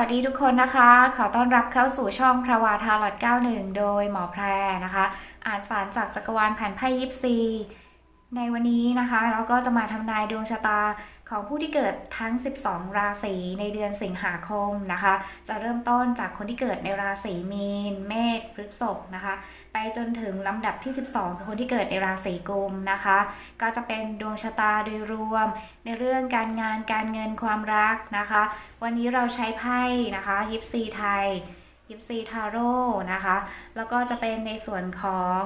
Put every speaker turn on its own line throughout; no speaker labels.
วัสดีทุกคนนะคะ ขอต้อนรับเข้าสู่ช่องพระวาทาลอด91 โดยหมอแพรนะคะ อ่านสารจากจักรวาลแผ่นไพ่ยิปซี ในวันนี้นะคะ เราก็จะมาทำนายดวงชะตา ของผู้ที่เกิดทั้ง 12 ราศีในเดือนสิงหาคมนะคะ จะเริ่มต้นจากคนที่เกิดในราศีมีน เมษพฤษภนะคะ ไปจนถึงลำดับที่ 12คือคนที่เกิดในราศีกุมนะคะ ก็จะเป็นดวงชะตาโดยรวม ในเรื่องการงานการเงินความรักนะคะ วันนี้เราใช้ไพ่นะคะยิปซีไทย ยิปซีทาโร่นะคะ แล้วก็จะเป็นในส่วนของ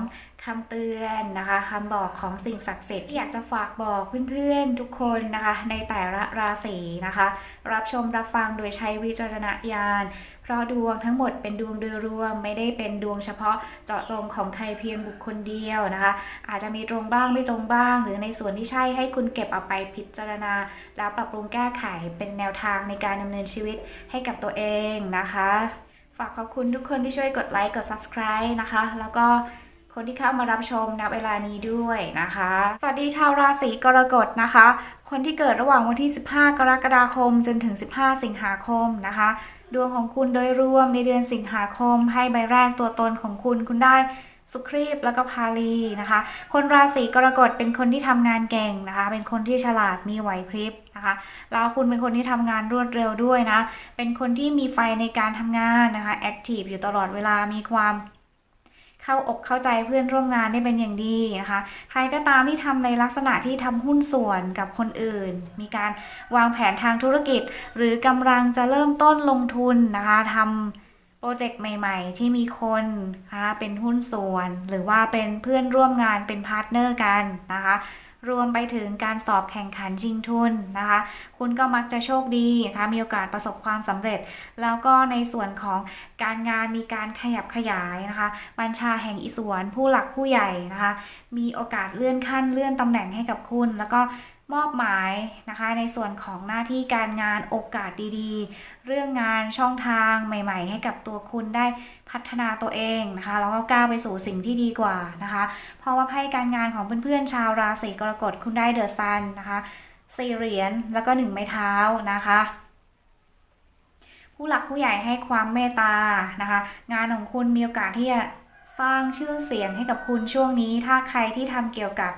คำเตือนนะคะคำบอกของสิ่งศักดิ์สิทธิ์ที่อยากจะฝากบอกเพื่อนๆทุกคนนะคะ ในแต่ละราศีนะคะ รับชมรับฟังโดยใช้วิจารณญาณ เพราะดวงทั้งหมดเป็นดวงโดยรวม ไม่ได้เป็นดวงเฉพาะเจาะจงของใครเพียงบุคคลเดียวนะคะ อาจจะมีตรงบ้างไม่ตรงบ้าง หรือในส่วนที่ใช่ให้คุณเก็บเอาไปพิจารณา แล้วปรับปรุงแก้ไขเป็นแนวทางในการดำเนินชีวิตให้กับตัวเองนะคะ ฝากขอบคุณทุกคนที่ช่วยกดไลค์กด subscribe นะคะ แล้วก็คนที่เข้ามารับชมณเวลานี้ด้วยนะคะ สวัสดีชาวราศีกรกฎนะคะ คนที่เกิดระหว่างวันที่ 15 กรกฎาคม จนถึง 15 สิงหาคมนะคะ ดวงของคุณโดยรวมในเดือนสิงหาคม ให้ใบแรกตัวตนของคุณคุณได้ สุครีบแล้วก็พาลีนะคะ คนราศีกรกฎเป็นคนที่ทำงานเก่งนะคะ เป็นคนที่ฉลาดมีไหวพริบนะคะแล้วคุณเป็นคนที่ทำงานรวดเร็วด้วยนะ เป็นคนที่มีไฟในการทำงานนะคะแอคทีฟอยู่ตลอดเวลามีความเข้าอกเข้าใจเพื่อนร่วมงานได้เป็นอย่างดีนะคะ ใครก็ตามที่ทำในลักษณะที่ทำหุ้นส่วนกับคนอื่น มีการวางแผนทางธุรกิจ หรือกำลังจะเริ่มต้นลงทุนนะคะทำ โปรเจกต์ใหม่ๆ ที่มีคนนะคะเป็นหุ้นส่วน หรือว่าเป็นเพื่อนร่วมงานเป็นพาร์ทเนอร์กันนะคะรวมไปถึงการสอบแข่งขันชิงทุนนะคะ คุณก็มักจะโชคดีนะคะมีโอกาสประสบความสำเร็จ แล้วก็ในส่วนของการงานมีการขยับขยายนะคะ บัญชาแห่งอิศวรผู้หลักผู้ใหญ่นะคะ มีโอกาสเลื่อนขั้นเลื่อนตำแหน่งให้กับคุณ แล้วก็ มอบหมายนะคะ ในส่วนของหน้าที่การงานโอกาสดีๆ เรื่องงานช่องทางใหม่ ๆ ให้กับตัวคุณได้พัฒนาตัวเองนะคะแล้วก็ก้าวไปสู่สิ่งที่ดีกว่านะคะ เพราะว่าไพ่การงานของเพื่อนๆชาวราศีกรกฎคุณได้เดอะซันนะคะสี่เหรียญแล้วก็หนึ่งไม้เท้านะคะผู้หลักผู้ใหญ่ให้ความเมตตานะคะ งานของคุณมีโอกาสที่จะสร้างชื่อเสียงให้กับคุณช่วงนี้ ถ้าใครที่ทำเกี่ยวกับ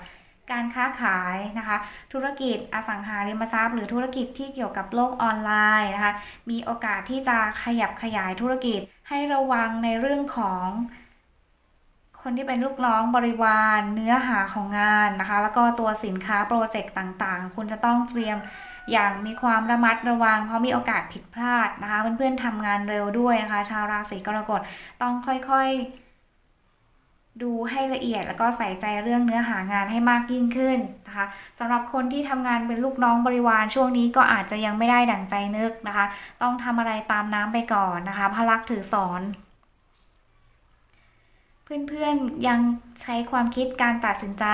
การค้าขายนะคะ ธุรกิจอสังหาริมทรัพย์ หรือธุรกิจที่เกี่ยวกับโลกออนไลน์นะคะ มีโอกาสที่จะขยับขยายธุรกิจให้ระวังในเรื่องของคนที่เป็นลูกน้องบริวาร เนื้อหาของงานนะคะ แล้วก็ตัวสินค้าโปรเจกต์ต่างๆ คุณจะต้องเตรียมอย่างมีความระมัดระวัง เพราะมีโอกาสผิดพลาดนะคะ เพื่อนๆทำงานเร็วด้วยนะคะ ชาวราศีกรกฎต้องค่อยๆ ดูให้ละเอียดแล้วก็ใส่ใจเรื่องเนื้อหางานให้มากยิ่งขึ้นนะคะสำหรับคนที่ทำงานเป็นลูกน้องบริวารช่วงนี้ก็อาจจะยังไม่ได้ดั่งใจนึกนะคะ ต้องทำอะไรตามน้ำไปก่อนนะคะพลักถือสอนเพื่อนๆยังใช้ความคิดการตัดสินใจ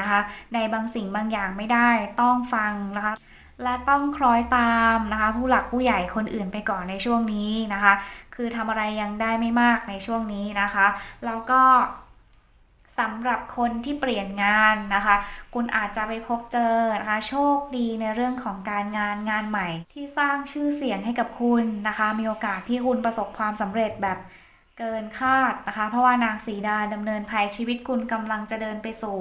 นะคะ ในบางสิ่งบางอย่างไม่ได้ต้องฟังนะคะ และต้องคล้อยตามนะคะ ผู้หลักผู้ใหญ่คนอื่นไปก่อนในช่วงนี้นะคะ คือทำอะไรยังได้ไม่มากในช่วงนี้นะคะ แล้วก็ สำหรับคนที่เปลี่ยนงานนะคะ คุณอาจจะไปพบเจอนะคะโชคดีในเรื่องของการงานงานใหม่ ที่สร้างชื่อเสียงให้กับคุณนะคะ มีโอกาสที่คุณประสบความสำเร็จแบบเกินคาดนะคะ เพราะว่านางสีดาดำเนินภัยชีวิตคุณกำลังจะเดินไปสู่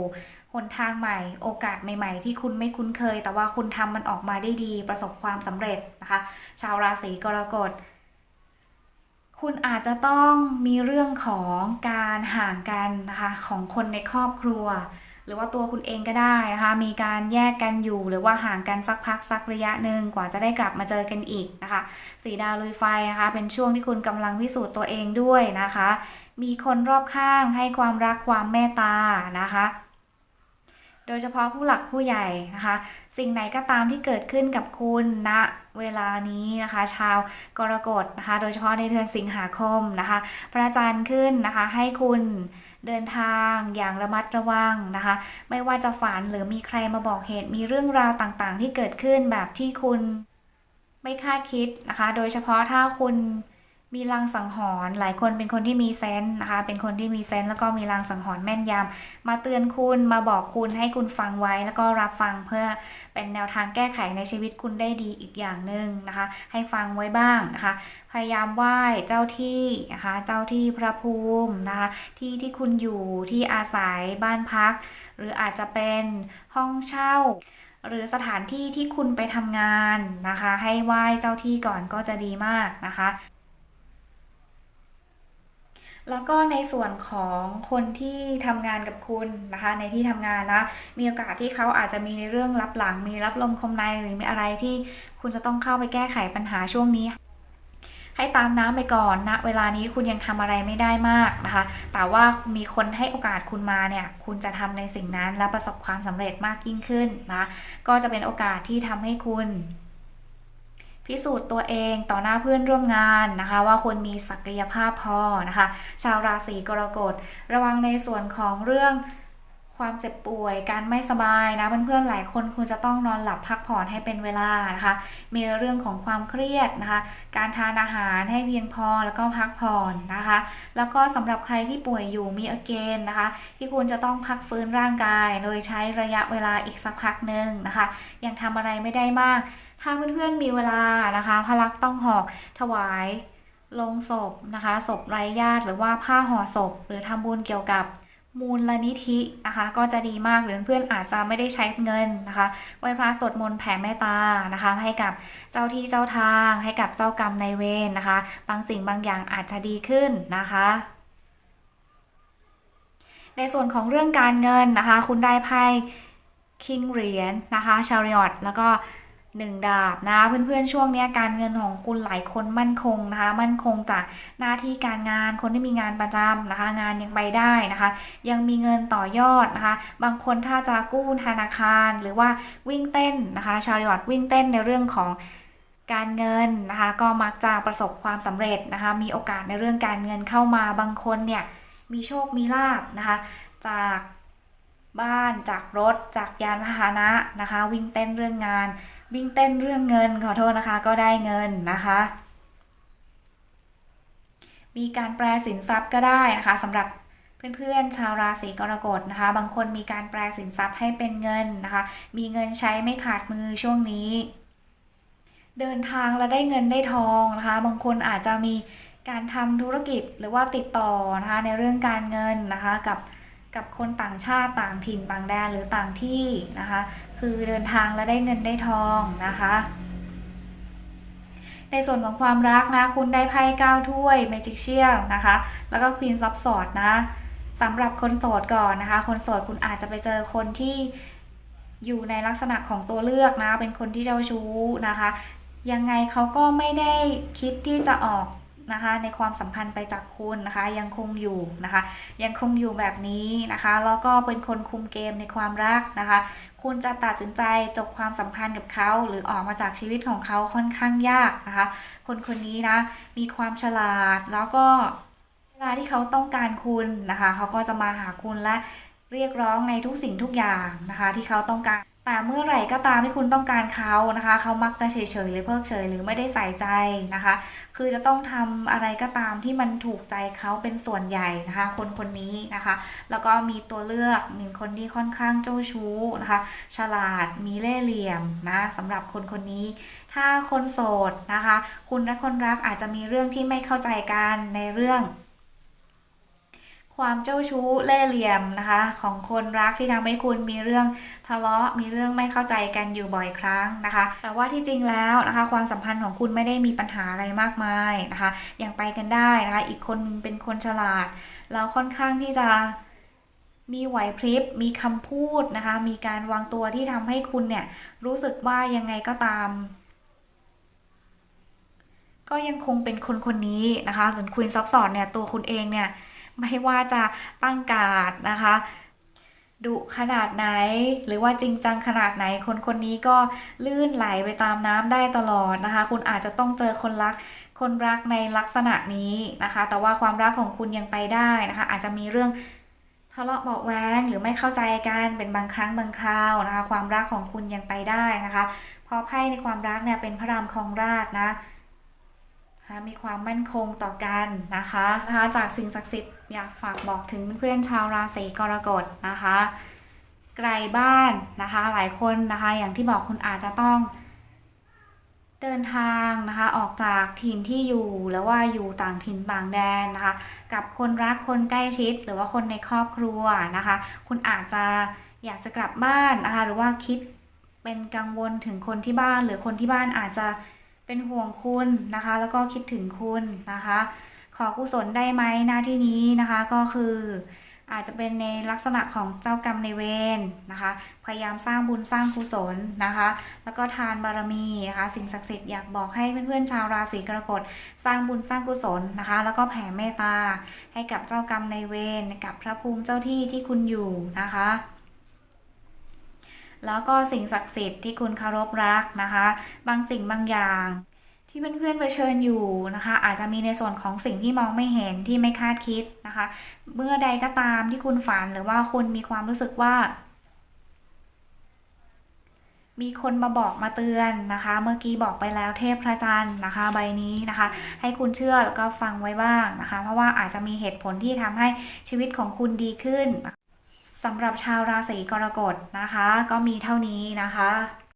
หนทางใหม่ โอกาสใหม่ ๆ ที่คุณไม่คุ้นเคย แต่ว่าคุณทำมันออกมาได้ดีประสบความสำเร็จนะคะ ชาวราศีกรกฎ คุณอาจจะต้องมีเรื่องของการห่างกันนะคะของคนในครอบครัว หรือว่าตัวคุณเองก็ได้นะคะ มีการแยกกันอยู่หรือว่าห่างกันสักพักสักระยะหนึ่งกว่าจะได้กลับมาเจอกันอีกนะคะ สีดาวลุยไฟนะคะ เป็นช่วงที่คุณกำลังพิสูจน์ตัวเองด้วยนะคะ มีคนรอบข้างให้ความรักความเมตตานะคะ โดยเฉพาะผู้หลักผู้ใหญ่นะคะ สิ่งไหนก็ตามที่เกิดขึ้นกับคุณณนะเวลานี้นะคะ ชาวกรกฎนะคะ โดยเฉพาะในเดือนสิงหาคมนะคะ พระจันทร์ขึ้นนะคะ ให้คุณเดินทางอย่างระมัดระวังนะคะ ไม่ว่าจะฝันหรือมีใครมาบอกเหตุมีเรื่องราวต่างๆ ที่เกิดขึ้นแบบที่คุณไม่คาดคิดนะคะ โดยเฉพาะถ้าคุณ มีลางสังหรณ์หลายคนเป็นคนที่มีเซนส์นะคะ เป็นคนที่มีเซนส์แล้วก็มีลางสังหรณ์แม่นยำมาเตือนคุณมาบอกคุณให้คุณฟังไว้ แล้วก็รับฟังเพื่อเป็นแนวทางแก้ไขในชีวิตคุณได้ดีอีกอย่างหนึ่งนะคะ ให้ฟังไว้บ้างนะคะ พยายามไหว้เจ้าที่นะคะ เจ้าที่พระภูมินะคะที่ที่คุณอยู่ที่อาศัยบ้านพัก หรืออาจจะเป็นห้องเช่าหรือสถานที่ที่คุณไปทำงานนะคะ ให้ไหว้เจ้าที่ก่อนก็จะดีมากนะคะ แล้วก็ในส่วนของคนที่ทำงานกับคุณนะคะ ในที่ทำงานนะ มีโอกาสที่เขาอาจจะมีในเรื่องรับหลัง มีรับลมคมในหรือมีอะไรที่คุณจะต้องเข้าไปแก้ไขปัญหาช่วงนี้ ให้ตามน้ำไปก่อนนะเวลานี้คุณยังทำอะไรไม่ได้มากนะคะ แต่ว่ามีคนให้โอกาสคุณมาเนี่ย คุณจะทำในสิ่งนั้นและประสบความสำเร็จมากยิ่งขึ้นนะ ก็จะเป็นโอกาสที่ทำให้คุณ พิสูจน์ตัวเองต่อหน้าเพื่อนร่วมงานนะคะ ว่าคุณมีศักยภาพพอนะคะ ชาวราศีกรกฎระวังในส่วนของเรื่องความเจ็บป่วย การไม่สบายนะเพื่อนๆหลายคนคุณจะต้องนอนหลับพักผ่อนให้เป็นเวลานะคะ มีเรื่องของความเครียดนะคะ การทานอาหารให้เพียงพอแล้วก็พักผ่อนนะคะ แล้วก็สำหรับใครที่ป่วยอยู่มีอาเกนนะคะ ที่คุณจะต้องพักฟื้นร่างกาย โดยใช้ระยะเวลาอีกสักพักหนึ่งนะคะ ยังทำอะไรไม่ได้มาก ถ้าเพื่อนๆมีเวลานะคะพลักต้องหอกถวายลงศพนะคะศพไร้ญาติหรือว่าผ้าห่อศพ หรือทำบุญเกี่ยวกับมูลนิธินะคะก็จะดีมากหรือเพื่อนอาจจะไม่ได้ใช้เงินนะคะไหว้พระสวดมนต์แผ่เมตตานะคะ ให้กับเจ้าที่เจ้าทาง ให้กับเจ้ากรรมในเวรนะคะ บางสิ่งบางอย่างอาจจะดีขึ้นนะคะ ในส่วนของเรื่องการเงินนะคะ คุณได้ไพ่คิงเหรียญนะคะชาริออตแล้วก็ หนึ่งดาบนะเพื่อนๆช่วงนี้การเงินของคุณหลายคนมั่นคงนะคะ มั่นคงจากหน้าที่การงานคนที่มีงานประจำนะคะ งานยังไปได้นะคะ ยังมีเงินต่อยอดนะคะ บางคนถ้าจะกู้ธนาคารหรือว่าวิ่งเต้นนะคะ ชาริออตวิ่งเต้นในเรื่องของการเงินนะคะ ก็มักจะประสบความสำเร็จนะคะ มีโอกาสในเรื่องการเงินเข้ามาบางคนเนี่ยมีโชคมีลาบนะคะ จากบ้านจากรถ จากยานพาหนะนะคะ วิ่งเต้นเรื่องงาน วิ่งเต้นเรื่องเงินขอโทษนะคะ ก็ได้เงินนะคะ มีการแปลสินทรัพย์ก็ได้นะคะสำหรับเพื่อนๆชาวราศีกรกฎนะคะ บางคนมีการแปลสินทรัพย์ให้เป็นเงินนะคะ มีเงินใช้ไม่ขาดมือช่วงนี้ เดินทางแล้วได้เงินได้ทองนะคะ บางคนอาจจะมีการทำธุรกิจหรือว่าติดต่อนะคะในเรื่องการเงินนะคะกับกับคนต่างชาติต่างถิ่นต่างแดนหรือต่างที่นะคะ คือเดินทางแล้วได้เงินได้ทองนะคะ ในส่วนของความรักนะ คุณได้ไพ่เก้าถ้วยเมจิกเชียลนะคะ แล้วก็ควีนซับสอดนะสำหรับคนโสดก่อนนะคะ คนโสดคุณอาจจะไปเจอคนที่อยู่ในลักษณะของตัวเลือกนะ เป็นคนที่เจ้าชู้นะคะ ยังไงเขาก็ไม่ได้คิดที่จะออก นะคะในความสัมพันธ์ไปจากคุณนะคะยังคงอยู่นะคะ ยังคงอยู่แบบนี้นะคะแล้วก็เป็นคนคุมเกมในความรักนะคะ คุณจะตัดสินใจจบความสัมพันธ์กับเขาหรือออกมาจากชีวิตของเขาค่อนข้างยากนะคะ คนคนนี้นะมีความฉลาดแล้วก็เวลาที่เขาต้องการคุณนะคะ เขาก็จะมาหาคุณและเรียกร้องในทุกสิ่งทุกอย่างนะคะ ที่เขาต้องการ แต่เมื่อไหร่ก็ตามที่คุณต้องการเขานะคะ เขามักจะเฉยๆหรือเพิกเฉยหรือไม่ได้ใส่ใจนะคะ คือจะต้องทำอะไรก็ตามที่มันถูกใจเขาเป็นส่วนใหญ่นะคะ คนคนนี้นะคะ แล้วก็มีตัวเลือกมีคนที่ค่อนข้างเจ้าชู้นะคะ ฉลาดมีเล่ห์เหลี่ยมนะสำหรับคนคนนี้ ถ้าคนโสดนะคะ คุณและคนรักอาจจะมีเรื่องที่ไม่เข้าใจกันในเรื่อง ความเจ้าชู้เล่เหลี่ยมนะคะ ของคนรักที่ทำให้คุณมีเรื่องทะเลาะมีเรื่องไม่เข้าใจกันอยู่บ่อยครั้งนะคะ แต่ว่าที่จริงแล้วนะคะ ความสัมพันธ์ของคุณไม่ได้มีปัญหาอะไรมากมายนะคะยังไปกันได้นะคะ อีกคนเป็นคนฉลาดแล้วค่อนข้างที่จะมีไหวพริบ มีคำพูดนะคะ มีการวางตัวที่ทำให้คุณเนี่ยรู้สึกว่ายังไงก็ตาม ก็ยังคงเป็นคนคนนี้นะคะส่วนควีนซับสอดเนี่ยตัวคุณเองเนี่ย ไม่ว่าจะตั้งการ์ดนะคะดุขนาดไหนหรือว่าจริงจังขนาดไหนคนคนนี้ก็ลื่นไหลไปตามน้ำได้ตลอดนะคะ คุณอาจจะต้องเจอคนรัก คนรักในลักษณะนี้นะคะ แต่ว่าความรักของคุณยังไปได้นะคะ อาจจะมีเรื่องทะเลาะเบาแวงหรือไม่เข้าใจกันเป็นบางครั้งบางคราวนะคะ ความรักของคุณยังไปได้นะคะพราะไพ่ในความรักเนี่ยเป็นพระรามครองราชนะ มีความมั่นคงต่อกันนะคะนะคะจากสิ่งศักดิ์สิทธิ์อยากฝากบอกถึงเพื่อนชาวราศีกรกฎนะคะไกลบ้านนะคะหลายคนนะคะอย่างที่บอกคุณอาจจะต้อง เดินทางนะคะออกจากถิ่นที่อยู่หรือว่าอยู่ต่างถิ่นต่างแดนนะคะกับคนรักคนใกล้ชิด หรือว่าคนในครอบครัวนะคะ คุณอาจจะอยากจะกลับบ้านนะคะหรือว่าคิดเป็นกังวลถึงคนที่บ้าน หรือคนที่บ้านอาจจะ เป็นห่วงคุณนะคะ แล้วก็คิดถึงคุณนะคะ ขอกุศลได้ไหมหน้าที่นี้นะคะก็คืออาจจะเป็นในลักษณะของเจ้ากรรมในเวรนะคะ พยายามสร้างบุญสร้างกุศลนะคะ แล้วก็ทานบารมีนะคะ สิ่งศักดิ์สิทธิ์อยากบอกให้เพื่อนๆชาวราศีกรกฎสร้างบุญสร้างกุศลนะคะ แล้วก็แผ่เมตตาให้กับเจ้ากรรมในเวรกับพระภูมิเจ้าที่ที่คุณอยู่นะคะ แล้วก็สิ่งศักดิ์สิทธิ์ที่คุณเคารพรักนะคะ บางสิ่งบางอย่าง ที่เพื่อนๆเผชิญอยู่นะคะ อาจจะมีในส่วนของสิ่งที่มองไม่เห็นที่ไม่คาดคิดนะคะ เมื่อใดก็ตามที่คุณฝันหรือว่าคุณมีความรู้สึกว่ามีคนมาบอกมาเตือนนะคะ เมื่อกี้บอกไปแล้วเทพพระจันทร์นะคะ ใบนี้นะคะ ให้คุณเชื่อแล้วก็ฟังไว้บ้างนะคะ เพราะว่าอาจจะมีเหตุผลที่ทำให้ชีวิตของคุณดีขึ้น สำหรับชาวราศีกรกฎนะคะ ก็มีเท่านี้นะคะ